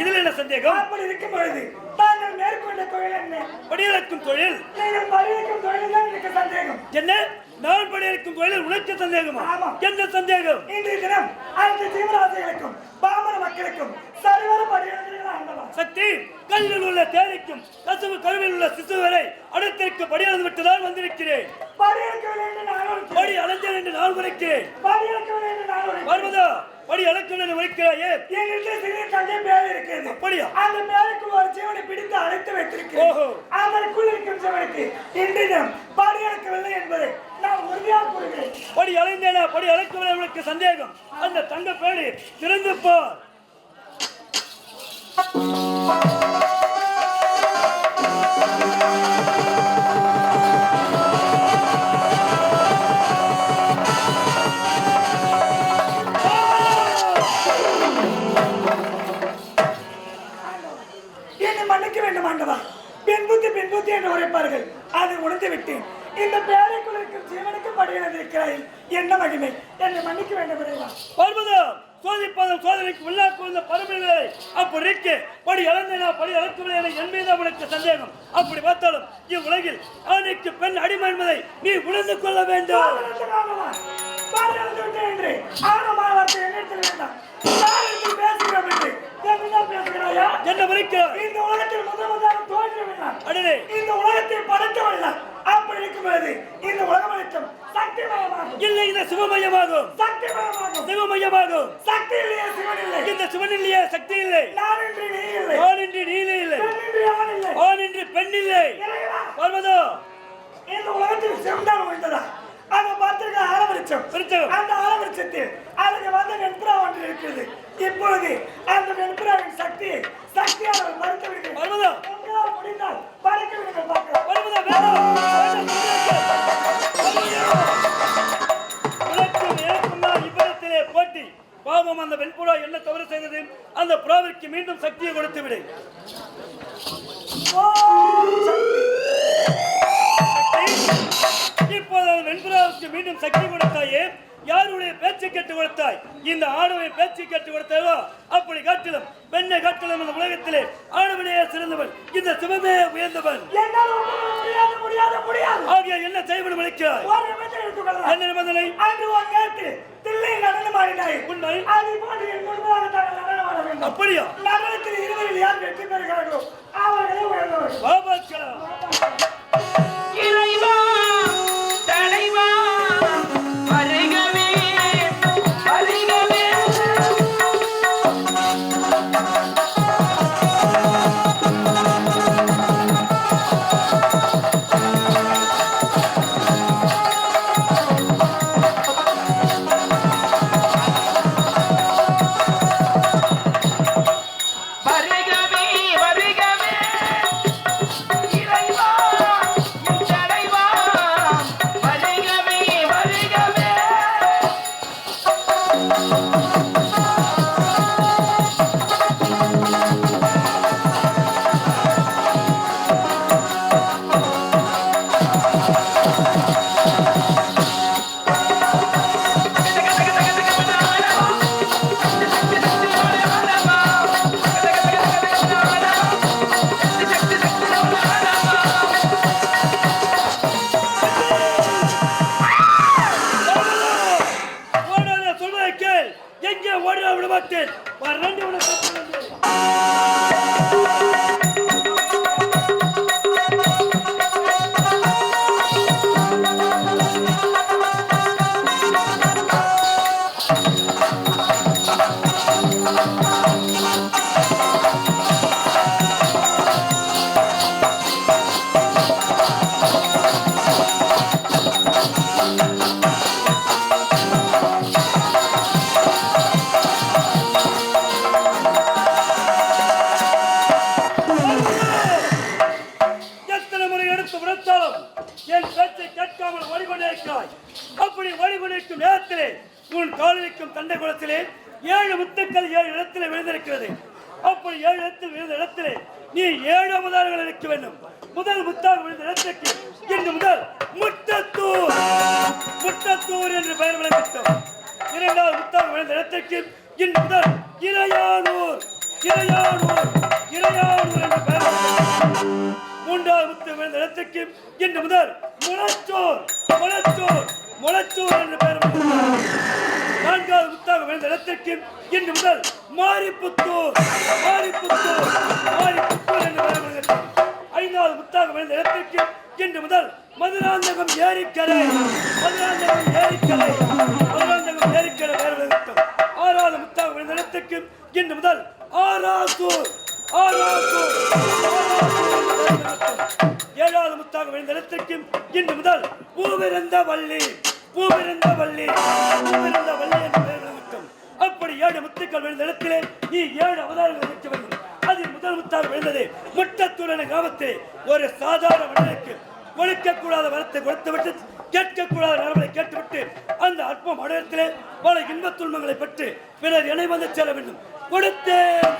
இதில் என்ன சந்தேகம்? அப்படி இருக்கும் பொழுது தாங்கள் மேற்கொண்ட தொழில் என்ன? படியிறக்கும் தொழில். நீங்கள் பரிவிக்கும் தொழில் தான் எனக்கு சந்தேகம். என்ன? நான் படியிறக்கும் தொழில் உனக்கு சந்தேகமா. என்ன சந்தேகம்? இன்றைய தினம் அனைத்து ஜீவராசிகளுக்கும் பாமர மக்களுக்கும் சரிவர சக்தி கல்லில் உள்ள தேரைக்கும் கசுவு கருவில் உள்ள சிசு வரை அடுத்திருக்க படியளந்து வந்திருக்கிறேன். என்று நான் உரைக்கிறேன். படி அளந்தேன் என்று நான் உரைக்கிறேன் பரிவர்க்கவில்லை என்று நான் உரைக்கிறேன். வருவதா படி அளக்கும் என்று சிறிய தங்கை பேர் இருக்கிறது. அப்படியா? அந்த பேருக்குள் ஒரு ஜீவனை பிடித்து அழைத்து. வைத்திருக்கிறேன். அதற்குள் இருக்கும் ஜீவனுக்கு இன்று தினம் பரிவர்க்கவில்லை என்பதை நான் உறுதியாக கூறுகிறேன். படி அலைந்தேனா படி அழைக்கவில்லை உனக்கு சந்தேகம். அந்த தங்க பேடி திறந்து பார். உரைப்பார்கள். அதை உணர்ந்து விட்டேன் இந்த பேரைக்குள் இருக்கும் ஜீவனுக்கு படியினது இருக்கிறாய் என்ன மகிமை? என்னை மன்னிக்க வேண்டும் பர்வதம் சோதிப்பதும் சோதனைக்கு உள்ளாக்கு வந்த பருமைகளை அப்படி இருக்கு படி அளந்தேனா படி அளக்கவில்லை என மீது உனக்கு சந்தேகம். அப்படி பார்த்தாலும் இவ்வுலகில் ஆணைக்கு பெண் அடிமை என்பதை நீ உணர்ந்து கொள்ள வேண்டும். ஆணவமான வார்த்தை என்னிடத்தில் வேண்டாம். பேசுகிறோம் என்று என்ன இந்த உலகத்தில் முதல் முதலாக தோன்றியவன் இந்த உலகத்தை படைத்தவன் நான். அப்படி இருக்கும்போது இந்த உலகம் அனைத்தும் சக்திமயமாகும். இல்லை இந்த சிவமயமாகும். சக்திமயமாகும். சிவமயமாகும். சக்தி இல்லையே சிவன் இல்லை. இந்த சக்தி இல்லை. நான் என்று நீ இல்லை. ஆண் பெண் இறைவா, பர்வதம் இந்த உலகத்தில் செம்தான் விழுந்ததா அதை பார்த்திருக்க ஆலவரிச்சம் விருச்சகம். அந்த ஆலவரிச்சத்தில் அதுக்கு வந்த வெண்புறா ஒன்று இருக்கிறது. இப்பொழுது அந்த வெண்புறாவின் சக்தியை சக்தியால் மறுத்து உங்களால் முடிந்தால் பறக்க விடுங்கள் பார்க்கலாம் இவ்விடத்திலே போட்டி. பாவம் அந்த வெண்புறா என்ன தவறு செய்தது? அந்த புறாவிற்கு மீண்டும் சக்தியை கொடுத்து விடு கொடுத்தாய். இந்த ஆணுடைய பேச்சை கேட்டு கொடுத்தாயோ அப்படி காட்டிலும் பெண்ணை காட்டிலும் இந்த உலகத்திலே ஆணுவிலேயே சிறந்தவன் இந்த சிவமே உயர்ந்தவன் ஆகிய என்ன நிமிஷம் எடுத்துக்கொள்ளலாம் என்ன நிபந்தனை? அன்று நேரத்திலே ஏழு முத்துக்கள் இடத்திலே விழுந்திருக்கிறது. அப்படி ஏழு இடத்தில் விழுந்த இடத்திலே நீ ஏழு முதல்கள் இருக்க வேண்டும். முதல் முத்தார் விழுந்த இடத்திற்கு இன்று முதல் முட்டத்தூர் முட்டத்தூர் என்று பெயர் விளக்கட்டும் இரண்டாவது முத்தார் விழுந்த இடத்திற்கு இன்று முதல் இளையானூர். இளையானூர். இளையானூர் என்று பெயர் மூன்றாவது முத்து விழுந்த இடத்திற்கு இன்று முதல் முளச்சோர். முளச்சோர். முளச்சோர் என்று பெயர் விளக்கட்டும் நான்காவது முத்தாக விழுந்த இடத்திற்கு இன்று முதல் மாரிப்புத்தூர் மாரிப்புத்தூர் மாரிப்புத்தூர் என்று பெயர் ஐந்தாவது முத்தாக விழுந்த இடத்திற்கு இன்று முதல் மதுராந்தகம் ஏரிக்கரை மதுராந்தகம் ஏரிக்கரை மதுராந்தகம் ஏரிக்கரை வேறு விளங்கட்டும் ஆறாவது முத்தாக விழுந்த இடத்திற்கு இன்று முதல் ஆராசூர் ஆராசூர் ஏழாவது முத்தாக விழுந்த இடத்திற்கு இன்று முதல் பூவிருந்த வள்ளி பூவிருந்த ஏழு விழுந்த இடத்திலே நீ ஏழு அவதாரங்கள் வைக்க அதில் முதல் முத்தாக விழுந்தது முட்டத்துடன் என்ற கிராமத்தில். ஒரு சாதாரண மனிதனுக்கு ஒழிக்கக்கூடாத வரத்தை கொடுத்துவிட்டு கேட்கக்கூடாத நரம்பலை கேட்டுவிட்டு அந்த அற்ப மடத்திலே பல இன்பத் துன்பங்களை பெற்று பிறர் இணை வந்து செல்ல வேண்டும். கொடுத்தேன்.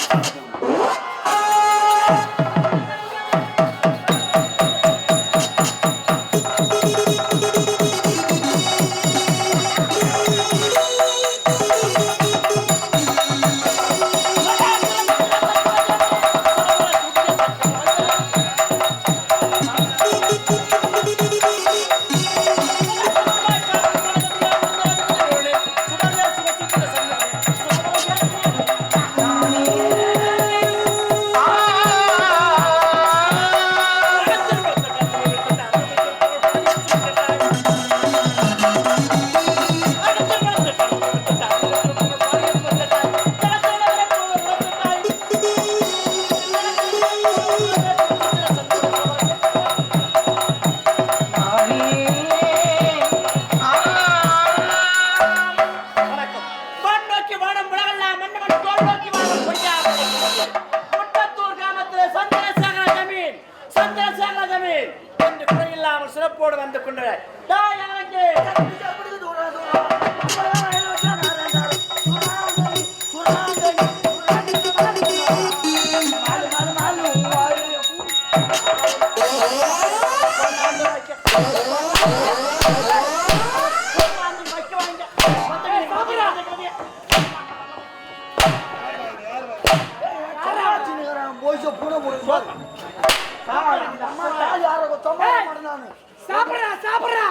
சாப்பிடுறா சாப்பிடுறா.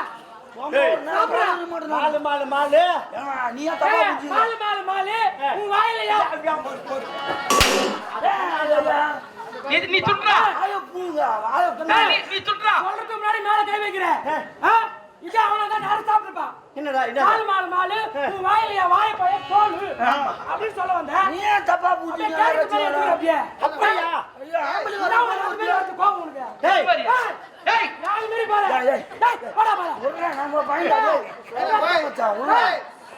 மாலு மாலு மாலு. மாலு மாலு மாலு. உன் வாயிலையா? நீ சுற்றா நீ நீ சுற்றா சொல்றதுக்கு முன்னாடி மேல கை வைக்கிற? இது அவனை தான் நேரம் சாப்பிட்டுருப்பான் என்னடா மாலு மாலு மாலு உன் வாயிலையா வாய தோல் சொல்ல நீ ஏன் தப்பா அப்படியே மேல வந்து கோபம் உனக்கு. டேய் டேய் நாலு பாரு. டேய், நம்ம டேய்,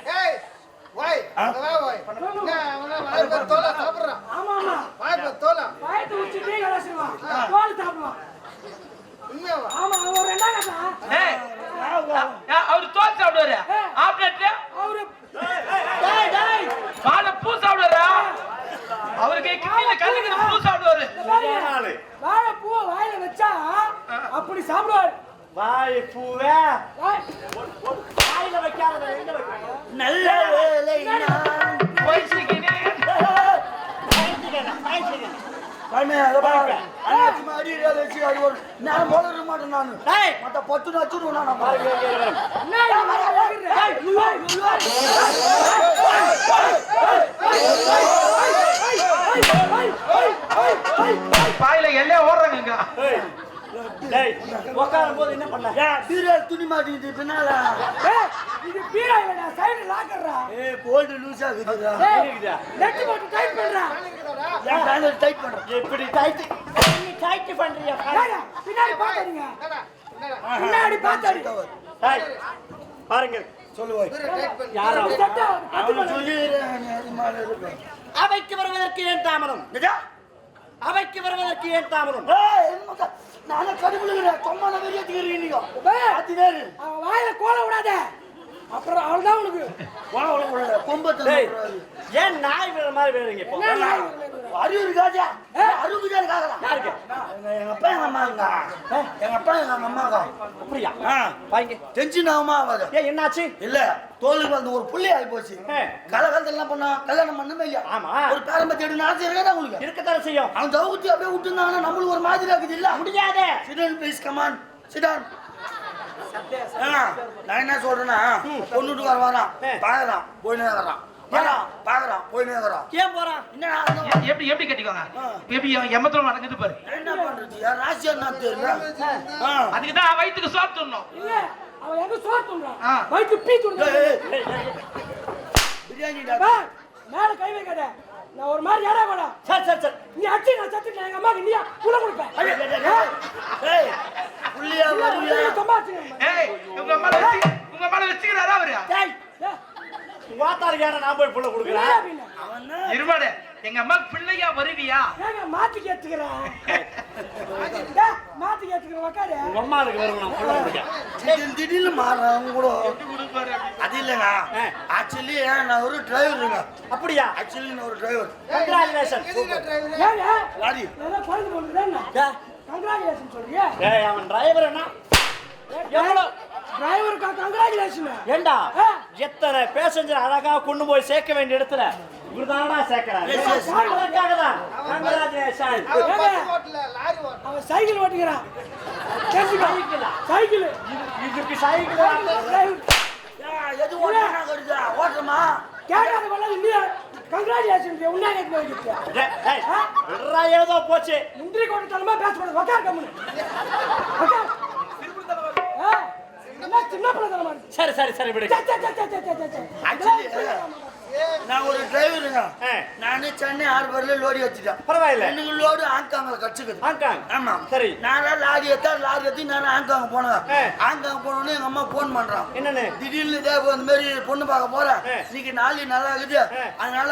டேய். ஆமா, ஆமா. டீ கலசிடுவான். தோல் சாப்பிடுவான். ஆமா, ஒரு. ஏய். அவர் தோல் சாப்பிடுவாரு. ஆப்ரேட்டர் அவரு டேய், டேய், வாழை பூ சாப்பிடுவாரா. அவருக்கு கிட்னில கல்லுக்கு பூ சாப்பிடுவாரு. பாருங்க. வாழைப்பூவை வாயில வச்சா அப்படி சாப்பிடுவாரு. வாய் பூவே? வாய்- வாயில வைக்காத நல்ல வேலை நான். வயசுக்கு கண்ணு, அதை பாரு. அண்ணாச்சி மாதிரி அடியில் வச்சு அது ஒரு நேரம் போல இருக்க மாட்டேன் நானு. டேய் மத்த பத்து நச்சுடுவேன் நான் வாயில எல்லையா ஓடுறாங்க உட்காரும் போது என்ன பண்ண பீரோல துணி மாட்டிக்கிட்டு பின்னால ஏய், இது பீரா இல்லடா, சைடு லாக்கர்ரா. ஏய், போல்டு லூஸ் ஆகுதுடா. ஏய், நெட்டு போட்டு டைட் பண்றா. ஏன் டைட்? எப்படி டைட் டைட் பண்றியா பின்னாடி பாத்தாதீங்க. பின்னாடி பாத்தாடி. டேய் பாருங்க. சொல்லு போய். யாரோ? இது set ஆகுது, கட்டு அவனை பண்ணு. சொல்லிடுறேன், நீ அது மாதிரி இருப்ப. அவைக்கு வருவதற்கு ஏன் தாமதம்? அவைக்கு வருவதற்கு ஏன் தாமதம்? ஏய், என்ன மக்கா, நானே கடுப்புலுகிறேன். தொம்மான வெறி. வாயில கோல விடாத. அப்புறம் உனக்கு. தந்து டேய் விடுறாரு. ஏன் நாய் வேற மாதிரி வேறீங்க அறிவு இருக்காஜா அறிவு இருக்காதா யாருக்கு? எங்க அப்பா எங்க அம்மாங்க. எங்க அப்பா எங்க அம்மாங்க. அப்படியா? வாங்க. டென்ஷன் ஆகுமா ஆகாது ஏன் என்னாச்சு? இல்ல தோலுக்கு வந்து ஒரு புள்ளி ஆகி போச்சு. காலகாலத்துல என்ன பண்ணா? கல்யாணம் பண்ணவே இல்லையா? ஆமா. ஒரு பேரம்பத்தி எடுத்து நாச்சு இருக்கா உங்களுக்கு? இருக்கத்தானே செய்யும். அவன் தவுத்தி அப்படியே விட்டுருந்தாங்கன்னா நம்மளுக்கு ஒரு மாதிரி இருக்குது இல்ல? முடியாதே. சிடன் ப்ளீஸ் கமான் சிடன் நான் என்ன சொல்றேன்னா பொண்ணுட்டு வர வரான். பாக்குறான். போயினே வரான் வரான். பாக்குறான் போயினே வரான் ஏன் போறான் என்னடா அந்த எ- எப்படி எப்படி கட்டிக்கோங்க? எப்படி எமத்துல நடக்குது பாரு. நான் என்ன பண்றது? என் ராசி என்ன தெரியல. அதுக்கு தான் வயிற்றுக்கு சோப்பு தரணும் இல்ல அவன் எங்க சோறு ஆ. வயிற்று பீ ஏய், துண்றான் ஏய், பிரியாணிடா பா, மேல கை வைக்காத. நான் ஒரு மாதிரி ஏடா கூட சரி சரி சரி. நீ அடிச்சு நான் சத்து நான் எங்க அம்மாக்கு நீயா? குல கொடுப்பேன் ஏய். புள்ளியா வருவியா ஏய் உங்க மேல வச்சு உங்க மேல வச்சுக்கிறாரா அவரு? டேய். வாத்தாருக்கு ஏன்னா நான் போய் புள்ள கொடுக்குறேன். அப்படின்னு அவன். இருமாடு எங்க அம்மா பிள்ளையா வருவியா? ஏங்க மாத்தி கேட்டுக்கிறேன். மாத்தி கேட்டுக்கிறேன் உக்காரு. உங்க அம்மாவுக்கு வரும் நான் புள்ள கொடுக்க திடீர்னு கூட கொடுப்பாரு. அது இல்லைங்க. ஆக்சுவலி நான் ஒரு டிரைவருங்க அப்படியா? ஆக்சுவலி நான் ஒரு டிரைவர் கங்க்ராச்சுலேஷன் லாரி கங்க்ராச்சுலேஷன் சொல்றியா ஏய் அவன் டிரைவர் என்ன? டிரைவருக்கா கங்க்ராச்சுலேஷன் ஏண்டா. எத்தனை பேசஞ்சர் அழகா கொண்டு போய் சேர்க்க வேண்டிய இடத்துல? இவர்தானடா சேர்க்கிறாரு. கங்க்ராச்சுலேஷன் அவன் சைக்கிள் ஓட்டுகிறான். சைக்கிள்? இதுக்கு சைக்கிள்? எது ஓட்டுறமா? கேட்காத பண்ண இல்லையா? கங்க்ராச்சுலேஷன் வைக்கிறியா ஏய் விடுறா ஏதோ போச்சு. முந்திரி கொண்டு தரமா பேசக்கூடாது. உக்கார் கம்முனு. சரி சரி சரி விடு நான் ஒரு டிரைவருங்க. நானே சென்னை ஹார்பர்ல லோரி வச்சுட்டேன். பரவாயில்ல. எனக்கு லோடு ஆங்காங்கில் கச்சுக்குது ஹாங்காங் ஆமா. சரி. நான் லாரி எடுத்தா லாரி எடுத்து நான் ஆங்காங்க போனேன். ஆ. ஆங்காங்க போனோடனே எங்க அம்மா போன் பண்றான் என்னன்னு? திடீர்னு இதே இந்த மாதிரி பொண்ணு பார்க்க போறேன். இன்னைக்கு நாளை நல்லா இருக்குது. அதனால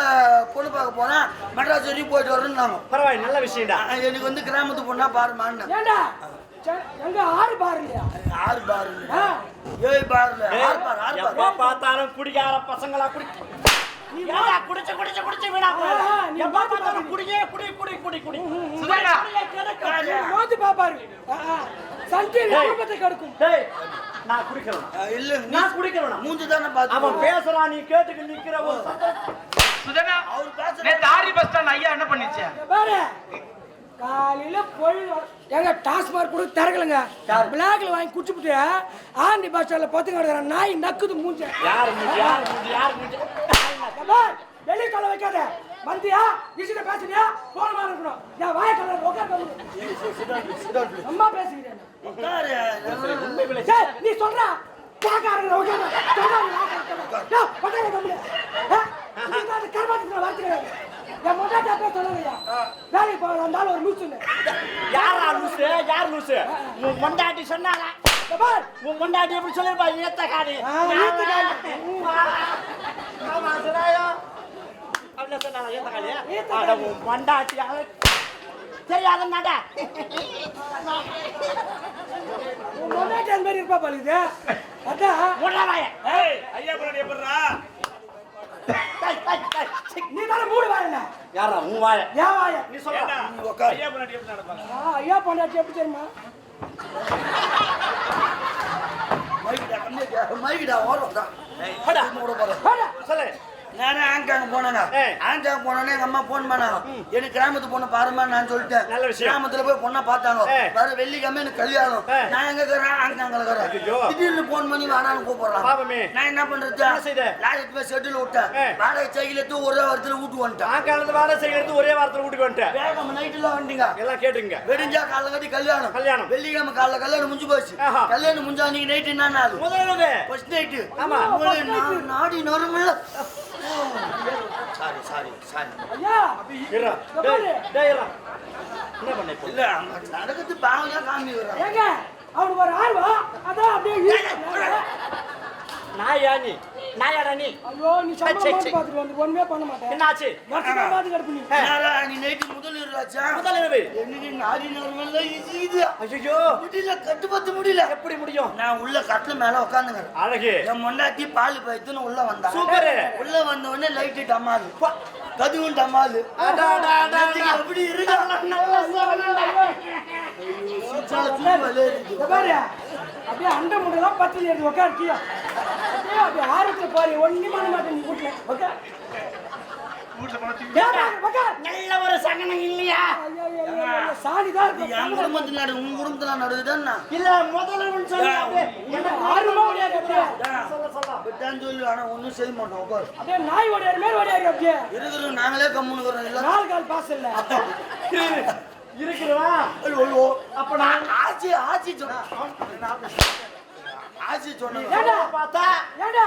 பொண்ணு பார்க்க போறேன். மெட்ராஸ் வரைக்கும் போயிட்டு வரேன்னாங்க பரவாயில்ல நல்ல விஷயம்டா. ஆ, எனக்கு வந்து கிராமத்து பொண்ணா பாருமான்னு. எங்க ஆறு பாரு இல்லையா? ஆறு பாரு ஏய், ஆறு பாரு ஆறு எப்ப பாரு பார்த்தாலும் குடிக்கார பசங்களா குடி ஏண்டா, குடிச்சு குடிச்சு குடிச்சு வீணா நீ எப்ப பார்த்தாலும். குடியே குடி குடி குடி குடி. கிடக்கும். நீ மோந்து பாப்பாரு. சஞ்சய் டேய். குடும்பத்தை கெடுக்கும். டேய் நான் குடிக்கிறேன் இல்ல நீ நான் குடிக்கிறேன் மூஞ்சி தானே அவன் பேசுறான் நீ கேட்டுக்கு நிக்கிற ஒரு. சுதனா அவர் பேசுற நேத்து ஆரி பஸ் ஸ்டாண்ட் ஐயா என்ன பண்ணிச்சு? பாரு. காலையில போய் எங்க டாஸ்மார்க் கூட திறக்கலங்க. பிளாக்ல வாங்கி குடிச்சுட்டு ஆண்டி பஸ் ஸ்டாண்ட்ல பத்துங்க நாய் நக்குது மூஞ்ச. வெளியே கலை வைக்காத. வந்தியா? விஷயத்த பேசுறியா போன மாதிரி இருக்கணும். என் வாய கலை உட்காந்து அம்மா பேசுகிறேன் உட்காரு. நீ சொல்ற. உட்காந்து கம்முனு. கர்மாத்துக்கு வார்த்தை என் மொட்டாட்டா பேச சொல்லுங்கய்யா வேலைக்கு போகிற இருந்தாலும் ஒரு லூசுன்னு யாரா லூசு யார் லூசு உன் இந்த பார் உன் மொண்டாட்டி எப்படி சொல்லிருப்பா ஏத்த காடி ஆ, ஈத்த காடி. ஆமா சொன்னாயோ அப்படில சொன்னாங்க ஏத்த அட உன் மொண்டாட்டி அவ தெரியாத நாடா உன் மொட்டாட்டி அந்த மாதிரி இருப்பா பாருது அதான் ஏய் ஐயா பண்ணி எப்படிடா நீ தானே மூடு வாயல யாரா உன் வாய? ஏன் வாய. நீ சொல்ல நீ உட்காரு. ஐயா பண்ணி எப்படி நடப்பாங்க? ஆ, ஐயா பொண்டாட்டி எப்படி தெரியுமா? மைக்கிடா, கம்மியா மைக்கிடா, ஓடுறா. மூட. சொல்லு. நானே ஆங்காங்க போனேங்க. ஆங்காங்க போனோடனே எங்க அம்மா போன் பண்ணாங்க எனக்கு கிராமத்து பொண்ணு பாருமா நான் சொல்லிட்டேன். கிராமத்துல போய் பொண்ணை பார்த்தாங்க. வர வெள்ளிக்கிழமை எனக்கு கல்யாணம். நான் எங்க இருக்கிறேன் ஆங்காங்க. இருக்கிறேன் திடீர்னு போன் பண்ணி வாடான்னு கூப்பிடுறான் பாவமே. நான் என்ன பண்றது? லாரிக்கு போய் செட்டில் விட்டேன். வாடகை சைக்கிள் எடுத்து ஒரே வாரத்துல வீட்டு வந்துட்டேன் நான் காலத்து வாட செய்யறது ஒரே வாரத்துல வீட்டுக்கு வந்துட்டேன் வேகம் நைட்டுல வந்துட்டீங்க எல்லாம் கேட்டுங்க வெடிஞ்சா காலைல கட்டி கல்யாணம் கல்யாணம். வெள்ளிக்கிழமை காலைல கல்யாணம் முடிஞ்சு போச்சு. கல்யாணம் முடிஞ்சா அன்னைக்கு நைட்டு என்ன நாள் முதல்ல ஃபர்ஸ்ட் நைட்டு ஆமா. நாடி நறுமல்ல சாரி சாரி சாரி ஐயா இருடா. டேய், டேய், இருடா. என்ன பண்ண இப்போ இல்ல நடக்குது பாவம் காமி வர்றான் ஏங்க அவனுக்கு ஒரு ஆர்வம் அதான் அப்படியே. நாயா நீ நாயாடா நீ ஐயோ நீ சம்பளம் சே. பார்த்துட்டு வந்து ஒண்ணுமே பண்ண மாட்டேன் என்னாச்சு வருஷமா பார்த்து கிடப்பு நீ நீ நாடி முடியல கட்டுப்பத்து முடியல எப்படி முடியும்? நான் உள்ள கட்டில மேல உட்காந்துங்க அழகு. என் முன்னாடி பால் பைத்துன்னு உள்ள வந்தா. சூப்பரு. உள்ள வந்த உடனே லைட்டு டமாலு. கதுவும் அடா. எப்படி இருக்கா. அப்படியே அண்டை முண்டெல்லாம் பத்து ஏறி உட்காருக்கியா அப்படியே ஆரத்துல பாரு. பண்ண மாட்டேன் நீ வீட்டுல. நல்ல ஒரு இல்லையா. என் குடும்பத்துல நடு உன் குடும்பத்துல இல்ல சொல்லி ஆனா ஒண்ணும் செய்ய மாட்டோம் அப்படியே நாய் ஓடியாரு மேல ஓடியாரு அப்படியே இருக்கிறோம் நாங்களே கம்முனுக்குறோம் இல்ல நாலு கால் பாஸ் இல்ல இருக்கிறவா அப்ப நான் ஆச்சி ஆச்சி சொன்னா ஆச்சி சொன்னாங்க ஏண்டா? பார்த்தா ஏண்டா?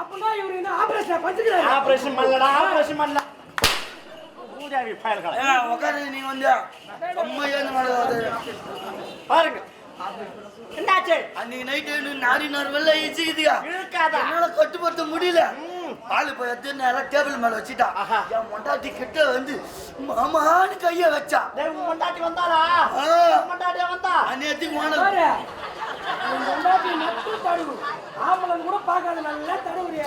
அப்பனா இவரு என்ன ஆபரேஷன் பண்ணிக்கிறாரு? ஆபரேஷன் பண்ணலடா ஆபரேஷன் பண்ணல. பூஜாவி பயல்கள் ஏன் உட்காரு நீ வந்து அம்மா ஏன் மேல பாருங்க. என்னாச்சு? அன்னைக்கு நைட்டு நாடி நரவெல்லாம் இச்சுக்குதியா இழுக்காதா என்னால கட்டுப்படுத்த முடியல. பால் போய் எடுத்து நேரம் டேபிள் மேல வச்சுட்டா. ஆஹா. என் மொண்டாட்டி கிட்ட வந்து மாமான்னு கைய வச்சா. டேய் உன் பொண்டாட்டி வந்தாளா? பொண்டாட்டியா வந்தா? அந்நேரத்துக்கு வான மட்டும் ஆம்பளன் கூட பார்க்காத நல்லா தடவுறிய.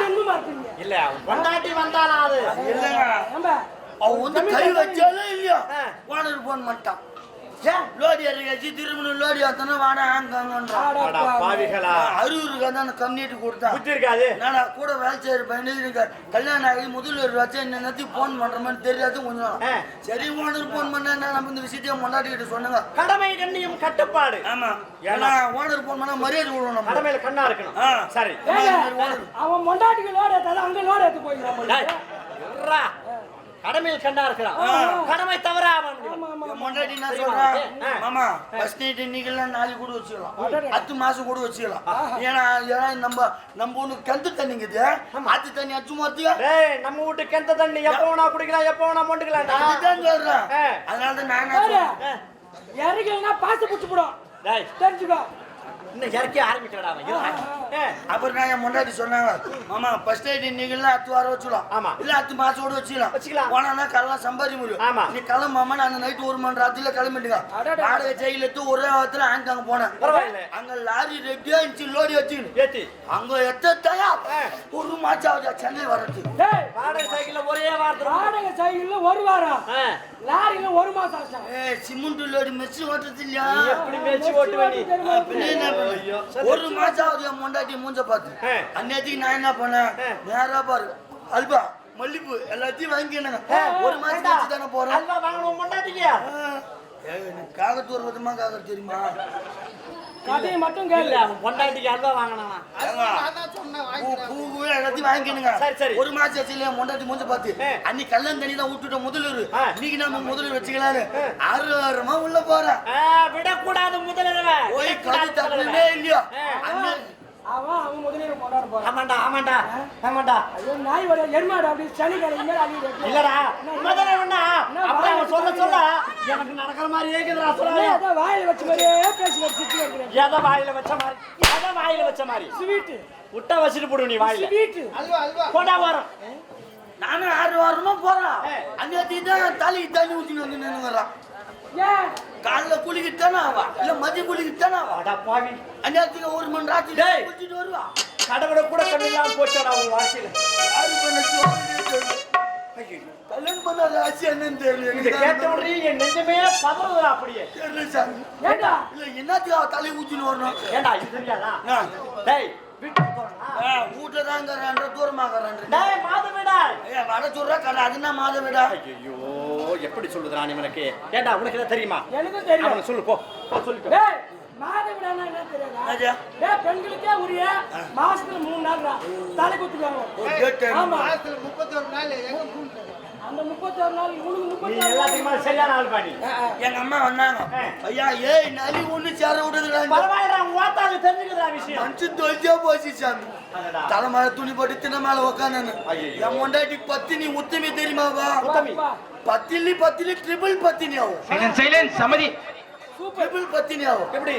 தென்னுமா இல்ல பொண்டாட்டி வந்தாளா அது இல்லைங்க ஏம்பா அவ வந்து கை வச்சாலே இல்லையா. வானர் போன் ஏன் லோடி இறங்கி திரும்ப லோடி ஆத்தனா வாடா. பாவிகளா? அறுபது தான் கம்மிட்டு கொடுத்தான். புத்தி இருக்காது நானா கூட வேலை செய்யற பையனுக்கு கல்யாணம் ஆகி முதல்வர் வச்சு என்னத்தையும் போன் பண்ற மாதிரி தெரியாது கொஞ்சம். சரி ஓனர் போன் பண்ணா நம்ம இந்த விஷயத்தையும் முன்னாடி கிட்ட சொன்னாங்க. கடமை கண்ணியும் கட்டுப்பாடு. ஆமா. ஏன்னா? ஓனர் போன் பண்ணா மரியாதை கொடுக்கணும் கடமையில கண்ணா இருக்கணும். சரி. ஏங்க, அவன் பொண்டாட்டிக்கு லோடு ஏத்தாத அங்க லோடு ஏத்து போயிடலாம் டேய், இருடா. கடமையில் கண்ணா இருக்கிறான் கடமை என் முன்னாடி நான்? சொல்றேன். மாமா ஃபர்ஸ்ட் நைட் இன்னைக்கெல்லாம் நாளைக்கு கூட வச்சுக்கலாம். பத்து மாசம் கூட வச்சுக்கலாம். ஏன்னா ஏன்னா நம்ம நம்ம ஒண்ணு கிணத்து தண்ணிங்குது அது தண்ணி அச்சு மரத்துக்கு டேய் நம்ம வீட்டு கிணத்து தண்ணி எப்போ வேணா குடிக்கலாம் எப்போ வேணா மொண்டுக்கலாம்டா அதுதான் சொல்றேன். அதனால தான் சொல்றேன். இறங்கினா பாசு புடிச்சு போடும். டேய். தெரிஞ்சுக்கோ. இன்னும் இறக்கி இருடா. ஏ, அப்புறம் நான் முன்னாடி சொன்னாங்க. மாமா ஃபர்ஸ்ட் நைட் இன்னைக்கெல்லாம் அத்து வாரம் வச்சுக்கலாம். ஆமா. இல்ல அத்து மாசம் கூட வச்சுக்கலாம். வச்சுக்கலாம். போனா கல்லாம் சம்பாதி முடியும். ஆமா. நீ கிளம்பாம நான் அந்த நைட் ஒரு மணி ராத்திரில கிளம்பிட்டுங்க. வாடகை ஜெயில எடுத்து ஒரே வாரத்துல ஆங்காங்க போனேன். அங்க லாரி ரெட்டியா இருந்துச்சு லோடி வச்சுக்கணும் ஏத்தி. அங்க எத்தனையா ஆ. ஒரு மாச்சாவது சென்னை வரது வாடகை சைக்கிள்ல ஒரே வாரத்துல வாடகை சைக்கிள்ல ஒரு வாரம். லாரியில ஒரு மாசம் ஏ சிமெண்ட் லோடி மெச்சு ஓட்டுறது இல்லையா? எப்படி மேய்ச்சி ஓட்டுவ ஒரு மாசம் ஆகுது என் முண்டாட்டி மூஞ்ச பார்த்து. அன்னைக்கு நான் என்ன பண்ணேன். நேரா பாரு. அல்பா மல்லிப்பூ எல்லாத்தையும் வாங்கினேங்க ஒரு மாசம் கழிச்சு தானே போறேன் காகத்தூர் விதமா காக தெரியுமா? கதையை மட்டும் இல்ல. கேளு அவன் பொண்டாட்டிக்கு அல்வா வாங்கினானா பூ பூ பூ எல்லாத்தையும் வாங்கிக்கணுங்க. சரி, சரி. ஒரு மாசம் வச்சுல முண்டாட்டி மூஞ்ச பார்த்து. ஆ. அன்னைக்கு கல்யாணம் தண்ணி தான் விட்டுட்ட முதலூர். இன்னைக்கு நம்ம முதலூர் வச்சுக்கலான்னு ஆறு ஆறுமா உள்ள போறேன். விடக்கூடாது முதலிரவை போய் கது தப்புமே. இல்லையா? அவன் அவன் முதலீடு கொண்டாட போறான். ஆமாண்டா ஆமாண்டா ஆமாண்டா. ஐயோ நாய் வர எருமாடு அப்படி சனி மேல அள்ளிட்டு இல்லடா அவன் சொல்ல சொல்ல எனக்கு நடக்கிற மாதிரி இருக்குதுடா சொல்ல வாயில வச்ச மாதிரியே பேசி வச்சு சிரிச்சு வைக்கிறேன் எதை வாயில வச்ச மாதிரி எதை வாயில வச்ச மாதிரி. ஸ்வீட்டு. விட்டா வச்சுட்டு போடு நீ வாயில. ஸ்வீட்டு. கொண்டா வரும் நானும் ஆறு வாரமா போறேன். தான் தலைக்கு தண்ணி ஊற்றின்னு வந்து நின்னுங்கிறான் ஏன் காலைல குளிக்கிட்டு தானே ஆவா? இல்ல மதியம் குளிக்கிட்டு தானே ஆவா? அடா பாவி. அந்நேரத்துக்கு ஒரு மணி ராத்திரி டேய். குளிச்சுட்டு வருவா? கடவுளை கூட கண்ணில்லாம போச்சாடா உன் வாழ்க்கையில? யாரு பண்ண சோதனையே தெரியல. கல்யாணம் பண்ண ராசி என்னன்னு தெரியல. இதை எனக்கு கேட்ட தான் உடனே என் நெஞ்சமே பதறுதுடா அப்படியே. தெரியல சாமி. ஏண்டா? இல்ல என்னத்துக்கு அவ தலை ஊத்தின்னு வரணும்? ஏண்டா இது தெரியாதா. டேய் வீட்டுல தாங்கிறான்ற தூரமாகறான்ற டேய் மாதவிடா. ஐயா வட சொல்ற கடை அதுனா மாத விடா ஐயோ எப்படி சொல்லுதுடா நீ உனக்கு? ஏண்டா உனக்கு என்ன தெரியுமா? எனக்கும் தெரியும். அவனுக்கு சொல்லு போ. போ சொல்லிட்டு டேய் மாதவிடானா என்ன தெரியாதா? ராஜா டேய் பெண்களுக்கே உரிய மாசத்துல மூணு நாள் தான் தலை குத்துக்காங்க ஒரு டேட் ஆமா. அந்த முப்பத்தொரு நாள் உனக்கு நீ முப்பத்தி ஆறு எல்லாத்துக்குமே சரியான ஆள் பாடி. எங்க அம்மா வந்தாங்க. ஐயா ஏய் நலி ஒண்ணு சேர விடுதுடா பரவாயில்ல ஓட்டாது தெரிஞ்சுக்குதுடா விஷயம். மனுச்சு தொலைச்சே போச்சு சாமி. அடடா. தலை மேல துணி போட்டு தின மேல உக்காந்து. என் முண்டாட்டி பத்தினி உத்தமி தெரியுமாவா. பத்திலி பத்திலி ட்ரிபிள் பத்தினி ஆகும் சைலன்ஸ் சூப்பர் ட்ரிபிள் பத்தினி ஆகும். எப்படி?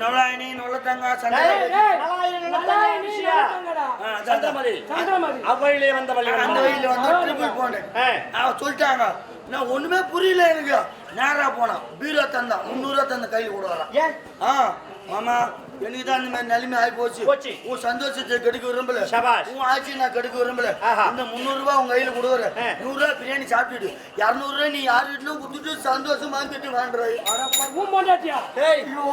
நொலாயினி நொலத்தங்க சண்டை டேய், டேய் நலாயிரம் நல்லா நிலத்தங்க நீ விஷயம். நடத்தங்கடா ஆ, அதான், அதான். சந்திரமதி சந்திரமதி அவ்வழியிலே வந்த வழி அந்த வழியில வந்து ட்ரிபிள் போனேன் சொல்லிட்டாங்க. நான் ஒண்ணுமே புரியல எனக்கு. நேரா போனான் பீரோ தந்தான் முந்நூறுவா தந்த கையில் கூட வரான் ஏன்? ஆ மாமா எனக்கு தான் இந்த மாதிரி நிலைமை ஆகி போச்சு. போச்சு. உன் சந்தோஷத்தை கெடுக்க விரும்பல. சபாஷ். உன் ஆட்சி நான் கெடுக்க விரும்பல. ஆஹா. இந்த முந்நூறு ரூபாய் உங்க கையில கொடுக்குறேன் ஆ. நூறு ரூபாய் பிரியாணி சாப்பிட்டுடு இருநூறு ரூபாய் நீ யார் வீட்டுல குடுத்துட்டு சந்தோஷமா திட்டு வாங்குறாய் உன் பொண்டாட்டியா? டேய் ஐயோ.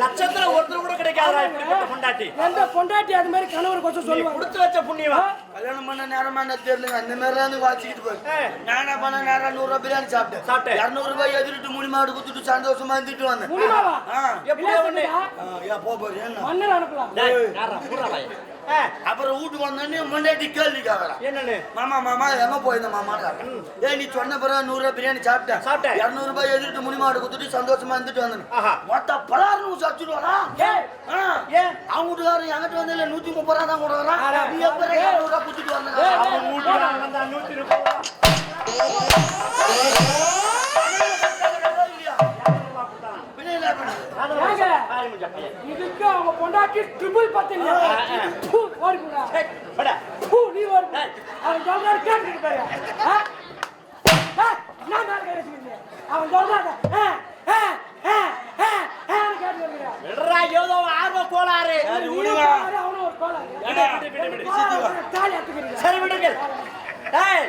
லட்சத்துல ஒருத்தர் கூட கிடைக்காதா பொண்டாட்டி. பொண்டாட்டி அது மாதிரி கணவர் கொஞ்சம் சொல்லுவாங்க? கொடுத்து வச்ச புண்ணியவா? கல்யாணம் பண்ண நேரமா என்ன தெரியலங்க. அந்த மாதிரி தான் வந்து வாச்சிக்கிட்டு போய். நானா பண்ண நேரம் நூறு ரூபாய் பிரியாணி சாப்பிட்டேன். சாப்பிட்டேன். இருநூறு ரூபாய் எதிரிட்டு முனி மாடு குத்துட்டு சந்தோஷமா திட்டு வந்தேன். முடியுமாவா ஆ. அப்புறம் வீட்டுக்கு வந்தோடனே முன்னாடி கேள்வி கேட்கறான் என்னன்னு? மாமா மாமா எங்க போயிருந்த மாமா ஏய் நீ சொன்ன பிறகு நூறு ரூபாய் பிரியாணி சாப்பிட்டேன். சாப்பிட்டேன். இருநூறு ரூபாய் எதிர்த்து முனி மாடு குத்துட்டு சந்தோஷமா இருந்துட்டு வந்தேன். மொத்த பலாறு சச்சுடுவாரா ஏய், ஏன்? அவங்க வீட்டுக்காரர் என்கிட்ட வந்து இல்ல நூத்தி முப்பது ரூபா தான் கொடுக்குறான். நீ எப்ப இருநூறு ரூபாய் குத்துட்டு வந்தேன்? வீட்டுக்காரன் நூத்தி முப்பது ரூபா. பின்ன என்ன பண்ணுது அதை ஏங்க? வச்சு காரி மூஞ்ச பையன். இதுக்கு அவங்க பொண்டாட்டி ட்ரிபிள் பத்து நீ ஓடி. அவன் சொல்றாரு கேட்டுட்டு பாரு நான் அவன் ஆர்வ கோளாறு. சரி, விடுங்கள். டேய்